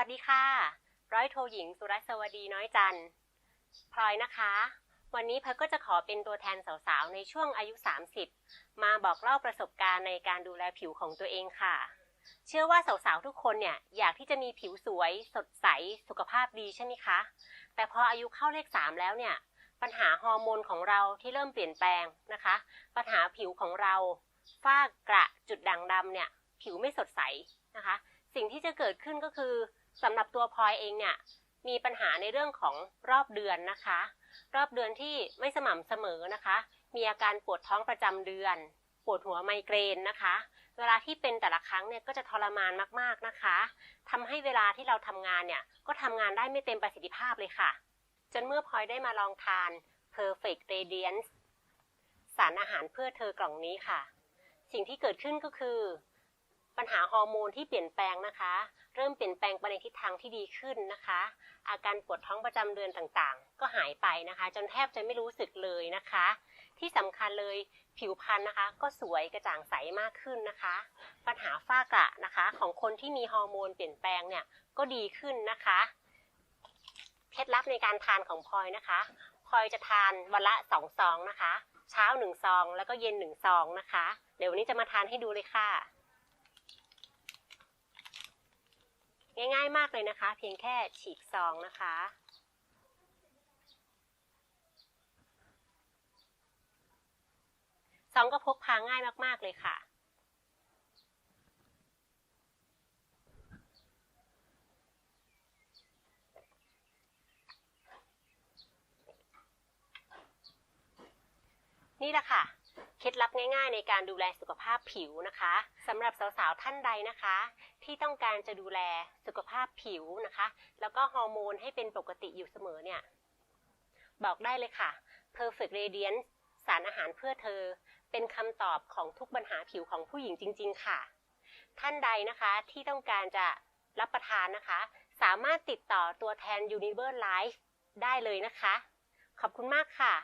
วัสดีค่ะ ร้อยโทหญิงสุรัสวดีน้อยจันพลอยนะคะ วันนี้เพร์ก็จะขอเป็นตัวแทนสาวๆ ในช่วงอายุ 30 มาบอกเล่าประสบการณ์ในการดูแลผิวของตัวเองค่ะ เชื่อว่าสาวๆ ทุกคนเนี่ยอยากที่จะมีผิวสวย สดใส สุขภาพดีใช่ไหมคะ แต่พออายุเข้าเลข 3 แล้วเนี่ย ปัญหาฮอร์โมนของเราที่เริ่มเปลี่ยนแปลงนะคะ ปัญหาผิวของเราฝ้ากระจุดด่างดำเนี่ยผิวไม่สดใสนะคะ สิ่งที่จะเกิดขึ้นก็คือ สำหรับตัวพลอยเองเนี่ยมีปัญหาในเรื่องของรอบเดือนนะคะ รอบเดือนที่ไม่สม่ำเสมอนะคะ มีอาการปวดท้องประจำเดือน ปวดหัวไมเกรนนะคะ เวลาที่เป็นแต่ละครั้งเนี่ยก็จะทรมานมากๆนะคะทำให้เวลาที่เราทำงานเนี่ยก็ทำงานได้ไม่เต็มประสิทธิภาพเลยค่ะ จนเมื่อพลอยได้มาลองทาน Perfect Radiance สารอาหารเพื่อเธอกล่องนี้ค่ะ สิ่งที่เกิดขึ้นก็คือ ปัญหาฮอร์โมนที่เปลี่ยนแปลงนะคะ เริ่มเปลี่ยนแปลงไปในทิศทางที่ดีขึ้นนะคะ อาการปวดท้องประจำเดือนต่างๆ ก็หายไปนะคะ จนแทบจะไม่รู้สึกเลยนะคะ ที่สำคัญเลยผิวพรรณนะคะ ก็สวยกระจ่างใสมากขึ้นนะคะ ปัญหาฝ้ากระนะคะ ของคนที่มีฮอร์โมนเปลี่ยนแปลงเนี่ยก็ดีขึ้นนะคะเคล็ดลับในการทานของพลอยนะคะพลอยจะทานวันละสองซองนะคะ เช้าหนึ่งซอง แล้วก็เย็นหนึ่งซองนะคะ เดี๋ยววันนี้จะมาทานให้ดูเลยค่ะ ง่ายๆมากเลยนะคะ เพียงแค่ฉีกซองนะคะ ซองก็พกพาง่ายมากๆเลยค่ะ นี่แหละค่ะ เคล็ดลับง่ายๆ ในการดูแลสุขภาพผิวนะคะสำหรับสาวๆท่านใดนะคะ ที่ต้องการจะดูแลสุขภาพผิวนะคะ แล้วก็ฮอร์โมนให้เป็นปกติอยู่เสมอเนี่ย บอกได้เลยค่ะ Perfect Radiance สารอาหารเพื่อเธอ เป็นคำตอบของทุกปัญหาผิวของผู้หญิงจริง ๆ ค่ะ ท่านใดนะคะที่ต้องการจะรับประทานนะคะ สามารถติดต่อตัวแทน Universe Life ได้เลยนะคะ ขอบคุณมากค่ะ